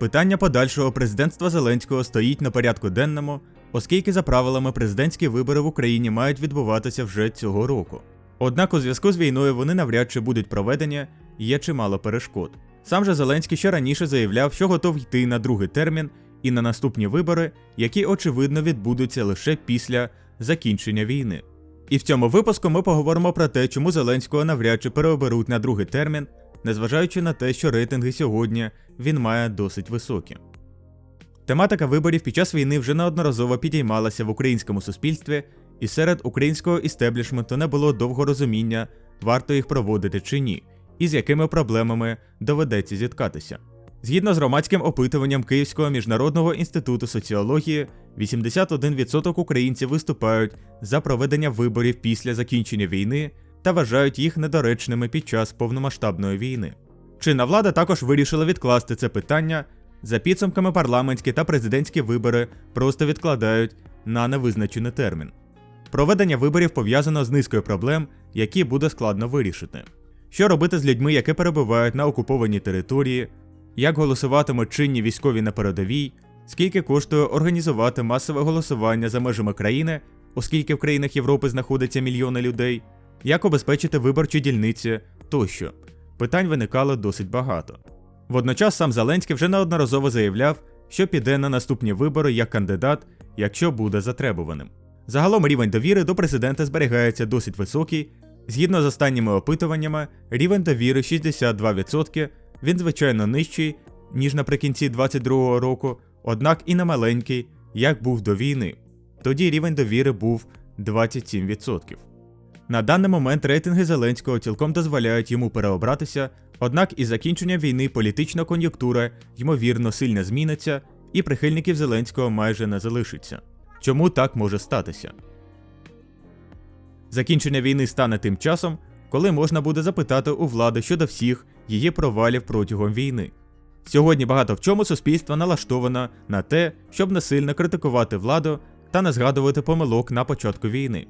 Питання подальшого президентства Зеленського стоїть на порядку денному, оскільки за правилами президентські вибори в Україні мають відбуватися вже цього року. Однак у зв'язку з війною вони навряд чи будуть проведені, є чимало перешкод. Сам же Зеленський ще раніше заявляв, що готов йти на другий термін і на наступні вибори, які очевидно відбудуться лише після закінчення війни. І в цьому випуску ми поговоримо про те, чому Зеленського навряд чи переоберуть на другий термін, незважаючи на те, що рейтинги сьогодні він має досить високі. Тематика виборів під час війни вже неодноразово підіймалася в українському суспільстві, і серед українського істеблішменту не було довго розуміння, варто їх проводити чи ні, і з якими проблемами доведеться зіткатися. Згідно з громадським опитуванням Київського міжнародного інституту соціології, 81% українців виступають за проведення виборів після закінчення війни та вважають їх недоречними під час повномасштабної війни. Чинна влада також вирішила відкласти це питання. За підсумками парламентські та президентські вибори просто відкладають на невизначений термін. Проведення виборів пов'язано з низкою проблем, які буде складно вирішити. Що робити з людьми, які перебувають на окупованій території, як голосуватимуть чинні військові на передовій, скільки коштує організувати масове голосування за межами країни, оскільки в країнах Європи знаходяться мільйони людей, як обезпечити виборчі дільниці тощо. Питань виникало досить багато. Водночас сам Зеленський вже неодноразово заявляв, що піде на наступні вибори як кандидат, якщо буде затребуваним. Загалом рівень довіри до президента зберігається досить високий. Згідно з останніми опитуваннями, рівень довіри 62%, він звичайно нижчий, ніж наприкінці 2022 року, однак і не маленький, як був до війни. Тоді рівень довіри був 27%. На даний момент рейтинги Зеленського цілком дозволяють йому переобратися, однак із закінчення війни політична кон'юнктура ймовірно сильно зміниться, і прихильників Зеленського майже не залишиться. Чому так може статися? Закінчення війни стане тим часом, коли можна буде запитати у влади щодо всіх її провалів протягом війни. Сьогодні багато в чому суспільство налаштовано на те, щоб насильно критикувати владу та не згадувати помилок на початку війни.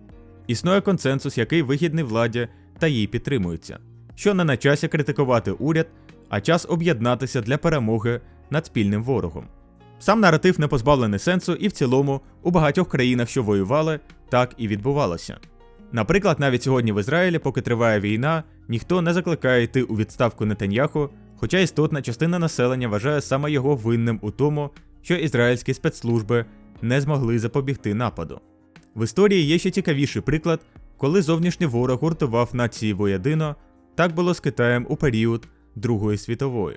Існує консенсус, який вигідний владі та їй підтримується, що не на часі критикувати уряд, а час об'єднатися для перемоги над спільним ворогом. Сам наратив не позбавлений сенсу, і в цілому у багатьох країнах, що воювали, так і відбувалося. Наприклад, навіть сьогодні в Ізраїлі, поки триває війна, ніхто не закликає йти у відставку Нетаньяху, хоча істотна частина населення вважає саме його винним у тому, що ізраїльські спецслужби не змогли запобігти нападу. В історії є ще цікавіший приклад, коли зовнішній ворог гуртував нації воєдино, так було з Китаєм у період Другої світової.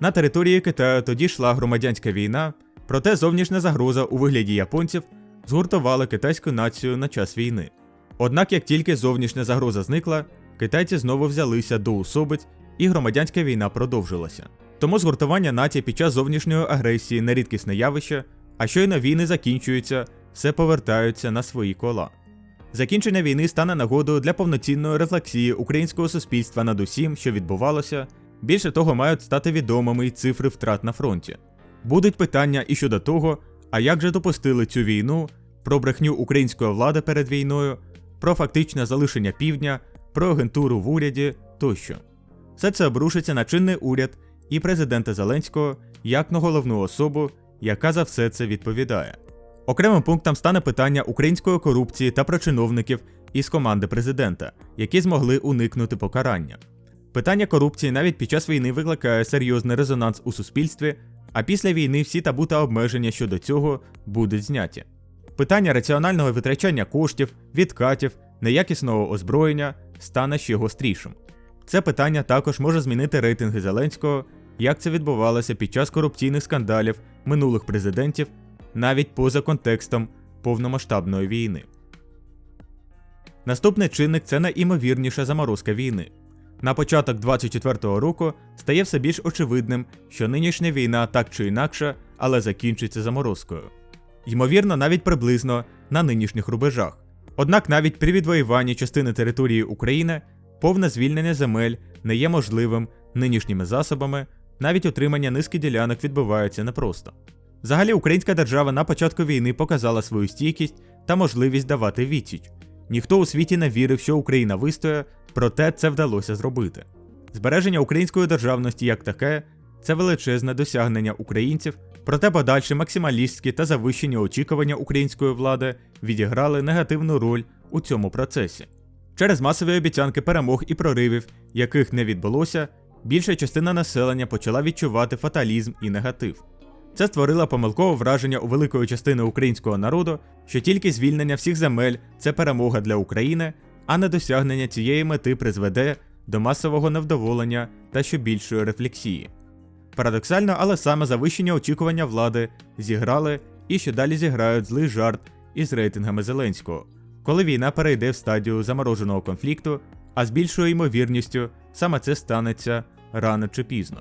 На території Китаю тоді йшла громадянська війна, проте зовнішня загроза у вигляді японців згуртувала китайську націю на час війни. Однак, як тільки зовнішня загроза зникла, китайці знову взялися до усобиць і громадянська війна продовжилася. Тому згуртування нації під час зовнішньої агресії не рідкісне явище, а щойно війни закінчуються, все повертаються на свої кола. Закінчення війни стане нагодою для повноцінної рефлексії українського суспільства над усім, що відбувалося. Більше того, мають стати відомими й цифри втрат на фронті. Будуть питання і щодо того, а як же допустили цю війну, про брехню української влади перед війною, про фактичне залишення півдня, про агентуру в уряді тощо. Все це обрушиться на чинний уряд і президента Зеленського як на головну особу, яка за все це відповідає. Окремим пунктом стане питання української корупції та про чиновників із команди президента, які змогли уникнути покарання. Питання корупції навіть під час війни викликає серйозний резонанс у суспільстві, а після війни всі табу та обмеження щодо цього будуть зняті. Питання раціонального витрачання коштів, відкатів, неякісного озброєння стане ще гострішим. Це питання також може змінити рейтинги Зеленського, як це відбувалося під час корупційних скандалів минулих президентів, навіть поза контекстом повномасштабної війни. Наступний чинник це найімовірніша заморозка війни. На початок 24-го року стає все більш очевидним, що нинішня війна так чи інакше, але закінчиться заморозкою. Ймовірно, навіть приблизно на нинішніх рубежах. Однак навіть при відвоюванні частини території України повне звільнення земель не є можливим нинішніми засобами, навіть отримання низки ділянок відбувається непросто. Взагалі, українська держава на початку війни показала свою стійкість та можливість давати відсіч. Ніхто у світі не вірив, що Україна вистоє, проте це вдалося зробити. Збереження української державності як таке це величезне досягнення українців, проте подальші максималістські та завищені очікування української влади відіграли негативну роль у цьому процесі. Через масові обіцянки перемог і проривів, яких не відбулося, більша частина населення почала відчувати фаталізм і негатив. Це створило помилкове враження у великої частини українського народу, що тільки звільнення всіх земель це перемога для України, а недосягнення цієї мети призведе до масового невдоволення та ще більшої рефлексії. Парадоксально, але саме завищення очікування влади зіграли і що далі зіграють злий жарт із рейтингами Зеленського, коли війна перейде в стадію замороженого конфлікту, а з більшою ймовірністю саме це станеться рано чи пізно.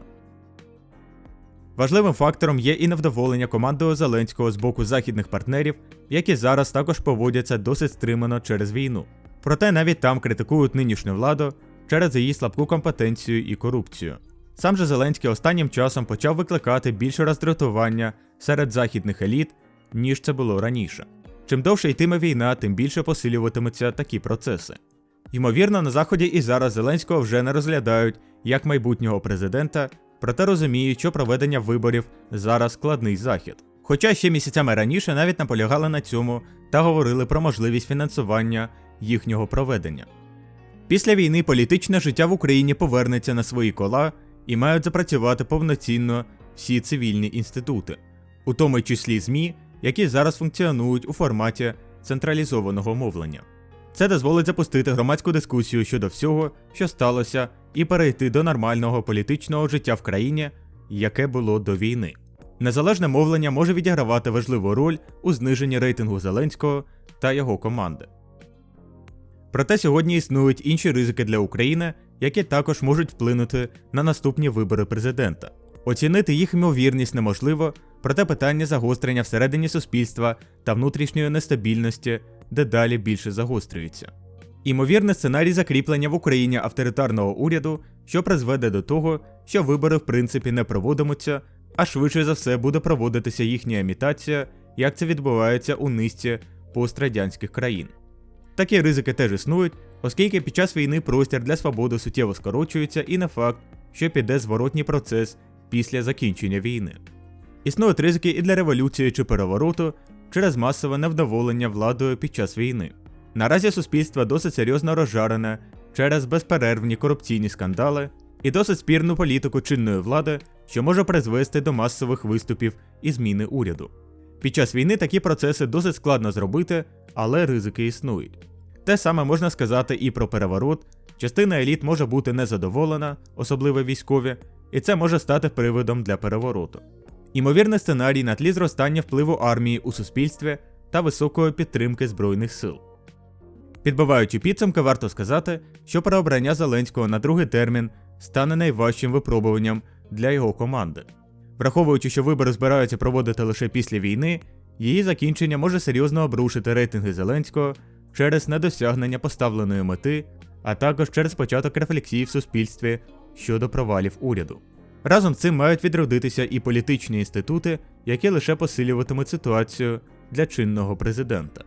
Важливим фактором є і невдоволення командою Зеленського з боку західних партнерів, які зараз також поводяться досить стримано через війну. Проте навіть там критикують нинішню владу через її слабку компетенцію і корупцію. Сам же Зеленський останнім часом почав викликати більше роздратування серед західних еліт, ніж це було раніше. Чим довше йтиме війна, тим більше посилюватимуться такі процеси. Ймовірно, на заході і зараз Зеленського вже не розглядають як майбутнього президента, проте розуміють, що проведення виборів зараз складний захід. Хоча ще місяцями раніше навіть наполягали на цьому та говорили про можливість фінансування їхнього проведення. Після війни політичне життя в Україні повернеться на свої кола і мають запрацювати повноцінно всі цивільні інститути, у тому числі ЗМІ, які зараз функціонують у форматі централізованого мовлення. Це дозволить запустити громадську дискусію щодо всього, що сталося, і перейти до нормального політичного життя в країні, яке було до війни. Незалежне мовлення може відігравати важливу роль у зниженні рейтингу Зеленського та його команди. Проте сьогодні існують інші ризики для України, які також можуть вплинути на наступні вибори президента. Оцінити їх ймовірність неможливо, проте питання загострення всередині суспільства та внутрішньої нестабільності дедалі більше загострюється. Імовірний сценарій закріплення в Україні авторитарного уряду, що призведе до того, що вибори в принципі не проводимуться, а швидше за все буде проводитися їхня імітація, як це відбувається у низці пострадянських країн. Такі ризики теж існують, оскільки під час війни простір для свободи суттєво скорочується і не факт, що піде зворотній процес після закінчення війни. Існують ризики і для революції чи перевороту через масове невдоволення владою під час війни. Наразі суспільство досить серйозно розжарене через безперервні корупційні скандали і досить спірну політику чинної влади, що може призвести до масових виступів і зміни уряду. Під час війни такі процеси досить складно зробити, але ризики існують. Те саме можна сказати і про переворот. Частина еліт може бути незадоволена, особливо військові, і це може стати приводом для перевороту. Імовірний сценарій на тлі зростання впливу армії у суспільстві та високої підтримки Збройних сил. Підбиваючи підсумки, варто сказати, що переобрання Зеленського на другий термін стане найважчим випробуванням для його команди. Враховуючи, що вибори збираються проводити лише після війни, її закінчення може серйозно обрушити рейтинги Зеленського через недосягнення поставленої мети, а також через початок рефлексії в суспільстві щодо провалів уряду. Разом з цим мають відродитися і політичні інститути, які лише посилюватимуть ситуацію для чинного президента.